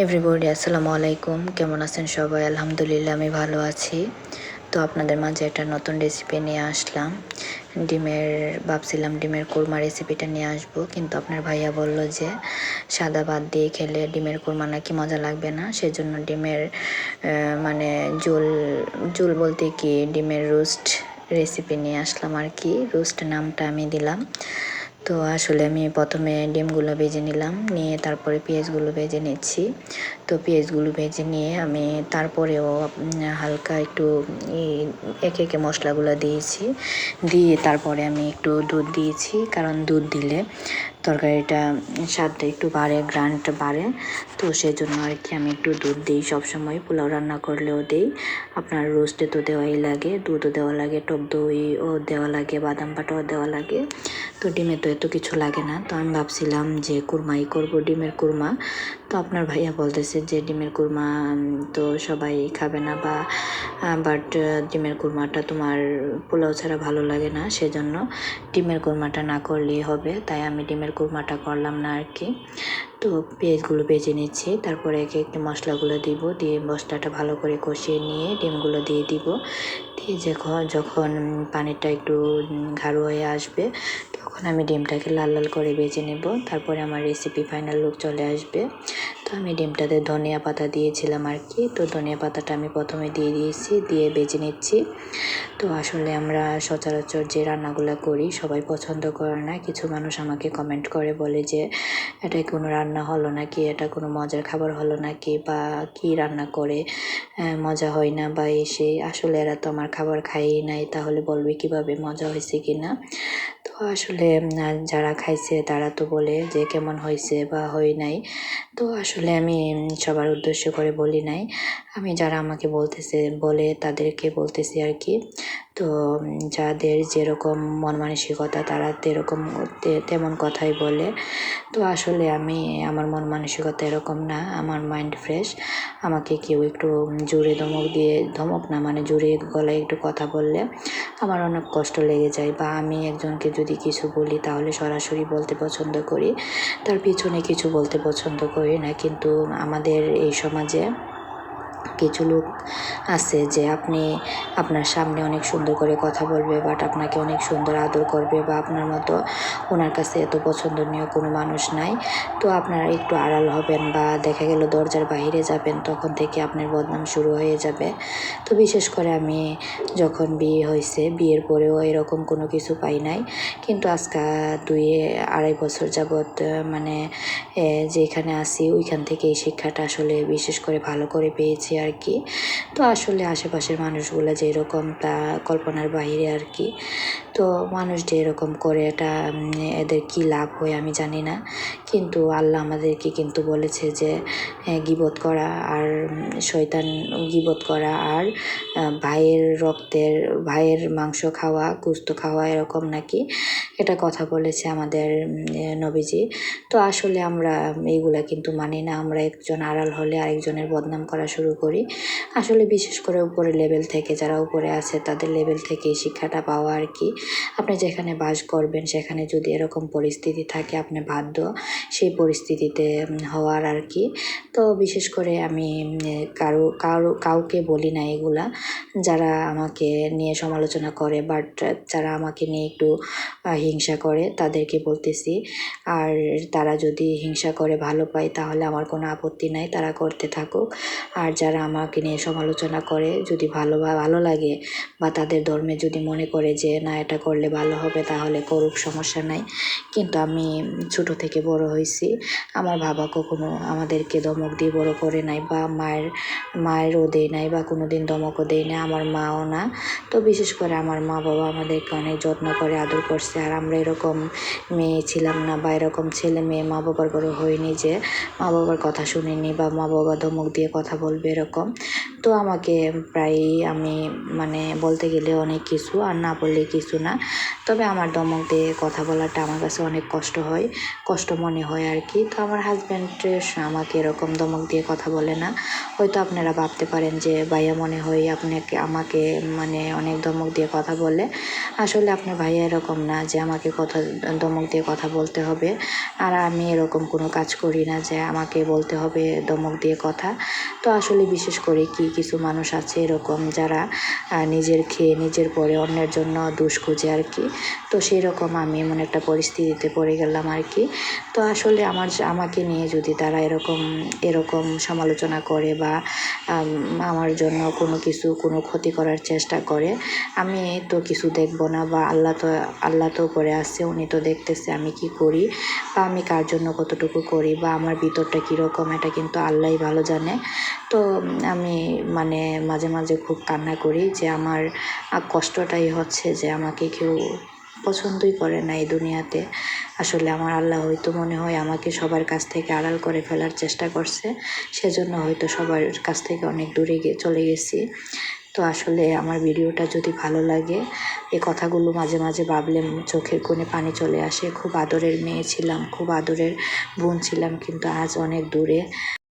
Everybody আসসালামু আলাইকুম। কেমন আছেন সবাই? আলহামদুলিল্লাহ, আমি ভালো আছি। তো আপনাদের মাঝে একটা নতুন রেসিপি নিয়ে আসলাম। ডিমের, ভাবছিলাম ডিমের কোরমা রেসিপিটা নিয়ে আসব, কিন্তু আপনার ভাইয়া বলল যে সাদা ভাত দিয়ে খেলে ডিমের কোরমা নাকি মজা লাগবে না। সেজন্য ডিমের মানে জোল জোল বলতে কি, ডিমের রোস্ট রেসিপি নিয়ে আসলাম আর কি। রোস্ট নামটা আমি দিলাম। তো আসলে আমি প্রথমে ডিমগুলো ভেজে নিলাম নিয়ে তারপরে পেঁয়াজগুলো ভেজে নিচ্ছি। তো পেঁয়াজগুলো ভেজে নিয়ে আমি তারপরেও হালকা একটু একে একে মশলাগুলো দিয়েছি। দিয়ে তারপরে আমি একটু দুধ দিয়েছি, কারণ দুধ দিলে তরকারিটা স্বাদটা একটু বাড়ে, গ্রানটা বাড়ে। তো সেই জন্য আর কি আমি একটু দুধ দিই সবসময়, পোলাও রান্না করলেও দিই। আপনার রোস্টে তো দেওয়াই লাগে, দুধও দেওয়া লাগে, টক দইও দেওয়া লাগে, বাদাম পাটাও দেওয়া লাগে। তো ডিমে তো এত কিছু লাগে না। তো আমি ভাবছিলাম যে কুরমাই করব, ডিমের কুরমা। তো আপনার ভাইয়া বলতেছে যে ডিমের কুরমা তো সবাই খাবে না বা বাট ডিমের কুরমাটা তোমার পোলাও ছাড়া ভালো লাগে না, সেজন্য ডিমের কুরমাটা না করলেই হবে, তাই আমি ডিমের কুরমাটা করলাম না আর কি। তো পেঁয়াজগুলো ভেজে নিচ্ছি। তারপরে একে একটু মশলাগুলো দিব। দিয়ে মশলাটা ভালো করে কষিয়ে নিয়ে ডিমগুলো দিয়ে দিব। দিয়ে যখন যখন পানিটা একটু ঘাড়ু হয়ে আসবে, তখন আমি ডিমটাকে লাল লাল করে ভেজে নেব। তারপরে আমার রেসিপি ফাইনাল লুক চলে আসবে। আমি ডিমটাতে ধনিয়া পাতা দিয়েছিলাম আর কি। তো ধনিয়া পাতাটা আমি প্রথমে দিয়ে দিয়েছি, দিয়ে ভেজে নিচ্ছি। তো আসলে আমরা সচরাচর যে রান্নাগুলো করি সবাই পছন্দ করে না। কিছু মানুষ আমাকে কমেন্ট করে বলে যে, এটা কোনো রান্না হলো নাকি? এটা কোনো মজার খাবার হলো নাকি? বা কি রান্না করে? মজা হয় না বা এসে আসলে এরা তো আমার খাবার খাইই নাই, তাহলে বলবে কীভাবে মজা হয়েছে কি না তো আসলে যারা খাইছে তারা তো বলে যে কেমন হয়েছে বা হয় নাই। তো আসলে আমি সবার উদ্দেশ্য করে বলি নাই। আমি যারা আমাকে বলতেছে, বলে তাদেরকে বলতেছি আর কি। তো যাদের যেরকম মন মানসিকতা তারা তেরকম তেমন কথাই বলে। তো আসলে আমি, আমার মন মানসিকতা এরকম না, আমার মাইন্ড ফ্রেশ আমাকে কেউ একটু জোরে ধমক দিয়ে, ধমক না মানে জোরে গলায় একটু কথা বললে। আমার অনেক কষ্ট লেগে যায় বা আমি একজনকে যদি কিছু বলি তাহলে সরাসরি বলতে পছন্দ করি। তার পিছনে কিছু বলতে পছন্দ করি না। কিন্তু আমাদের এই সমাজে কিছু লোক আছে যে আপনি আপনার সামনে অনেক সুন্দর করে কথা বলবে বাট আপনাকে অনেক সুন্দর আদর করবে বা আপনার মতো ওনার কাছে এত পছন্দনীয় কোনো মানুষ নাই। তো আপনারা একটু আড়াল হবেন বা দেখা গেল দরজার বাইরে যাবেন, তখন থেকে আপনার বদনাম শুরু হয়ে যাবে। তো বিশেষ করে আমি যখন বিয়ে হয়েছে, বিয়ের পরেও এরকম কোনো কিছু পাই নাই। কিন্তু আজকে দুই, আড়াই বছর যাবৎ মানে যেখানে আছি, ওইখান থেকে এই শিক্ষাটা আসলে বিশেষ করে ভালো করে পেয়েছি আর কি তো আসলে আশেপাশের মানুষগুলো যে এরকম তা কল্পনার বাইরে আর কি তো মানুষ যে এরকম করে এটা এদের কি লাভ হয় আমি জানি না। কিন্তু আল্লাহ আমাদেরকে কিন্তু বলেছে যে গিবত করা আর শয়তান গিবত করা আর ভাইয়ের রক্তের, ভাইয়ের মাংস খাওয়া গুস্ত খাওয়া এরকম নাকি? এটা কথা বলেছে আমাদের নবীজি। তো আসলে আমরা এইগুলা কিন্তু মানি না। আমরা একজন আড়াল হলে আরেকজনের বদনাম করা শুরু করি। আসলে বিশেষ করে উপরে লেভেল থেকে যারা উপরে আছে, তাদের লেভেল থেকে শিক্ষাটা পাওয়া আর কি। আপনি যেখানে বাস করবেন, সেখানে যদি এরকম পরিস্থিতি থাকে, আপনি বাধ্য। সেই পরিস্থিতিতে হওয়ার আর কি। তো বিশেষ করে আমি কারও কারও, কাউকে বলি না এগুলা। যারা আমাকে নিয়ে সমালোচনা করে বাট যারা আমাকে নিয়ে একটু হিংসা করে, তাদেরকে বলতেছি। আর তারা যদি হিংসা করে ভালো পায়, তাহলে আমার কোনো আপত্তি নাই, তারা করতে থাকুক। আর যারা আমাকে নিয়ে সমালোচনা করে, যদি ভালো বা, ভালো লাগে, বা তাদের ধর্মে যদি মনে করে যে, না, এটা করলে ভালো হবে, তাহলে করুক, সমস্যা নাই। কিন্তু আমি ছোট থেকে বড় হয়েছি। আমার বাবা কখনো আমাদেরকে দমক দিয়ে বড় করে নাই বা মায়ের, মায়েরও দেয় নাই বা কোনো দিন দমকও দেয় না আমার মাও না। তো বিশেষ করে আমার মা বাবা আমাদেরকে অনেক যত্ন করে, আদর করছে। আর আমরা এরকম মেয়ে ছিলাম না বা এরকম ছেলে মেয়ে মা বাবার বড় হয়নি যে মা বাবার কথা শুনিনি বা মা বাবা ধমক দিয়ে কথা বলবে এরকম। তো আমাকে প্রায়ই আমি মানে বলতে গেলে অনেক কিছু আর না বললে কিছু না। তবে আমার দমক দিয়ে কথা বলাটা আমার কাছে অনেক কষ্ট হয়, কষ্ট মনে হয় আর কি। তো আমার হাজব্যান্ড আমাকে এরকম দমক দিয়ে কথা বলে না। হয়তো আপনারা ভাবতে পারেন যে, ভাইয়া, মনে হয় আপনাকে আমাকে মানে অনেক দমক দিয়ে কথা বলে। আসলে আপনার ভাইয়া এরকম না যে, আমাকে কথা, দমক দিয়ে কথা বলতে হবে। আর আমি এরকম কোনো কাজ করি না যে, আমাকে বলতে হবে দমক দিয়ে কথা। তো আসলে বিশেষ করে কি কিছু মানুষ আছে এরকম যারা নিজের খেয়ে নিজের পরে অন্যের জন্য দুষ খুঁজে আর কি। তো সেই রকম আমি এমন একটা পরিস্থিতিতে পড়ে গেলাম আর কি। তো আসলে আমার আমাকে নিয়ে যদি তারা এরকম এরকম সমালোচনা করে বা আমার জন্য কোনো কিছু, কোনো ক্ষতি করার চেষ্টা করে, আমি তো কিছু দেখব না বা আল্লাহ তো আল্লাহ তো করে আসছে উনি তো দেখতেছে আমি কি করি বা আমি কার জন্য কতটুকু করি বা আমার ভিতরটা কীরকম, এটা কিন্তু আল্লাহই ভালো জানে। তো আমি মানে মাঝে মাঝে খুব কান্না করি যে আমার কষ্টটাই হচ্ছে যে আমাকে কেউ পছন্দই করে না এই দুনিয়াতে। আসলে আমার আল্লাহ হয়তো মনে হয় আমাকে সবার কাছ থেকে আড়াল করে ফেলার চেষ্টা করছে, সেজন্য হয়তো সবার কাছ থেকে অনেক দূরে গিয়ে চলে গেছি। তো আসলে আমার ভিডিওটা যদি ভালো লাগে এ কথাগুলো মাঝে মাঝে ভাবলে চোখের কোণে পানি চলে আসে। খুব আদরের মেয়ে ছিলাম, খুব আদরের বোন ছিলাম, কিন্তু আজ অনেক দূরে।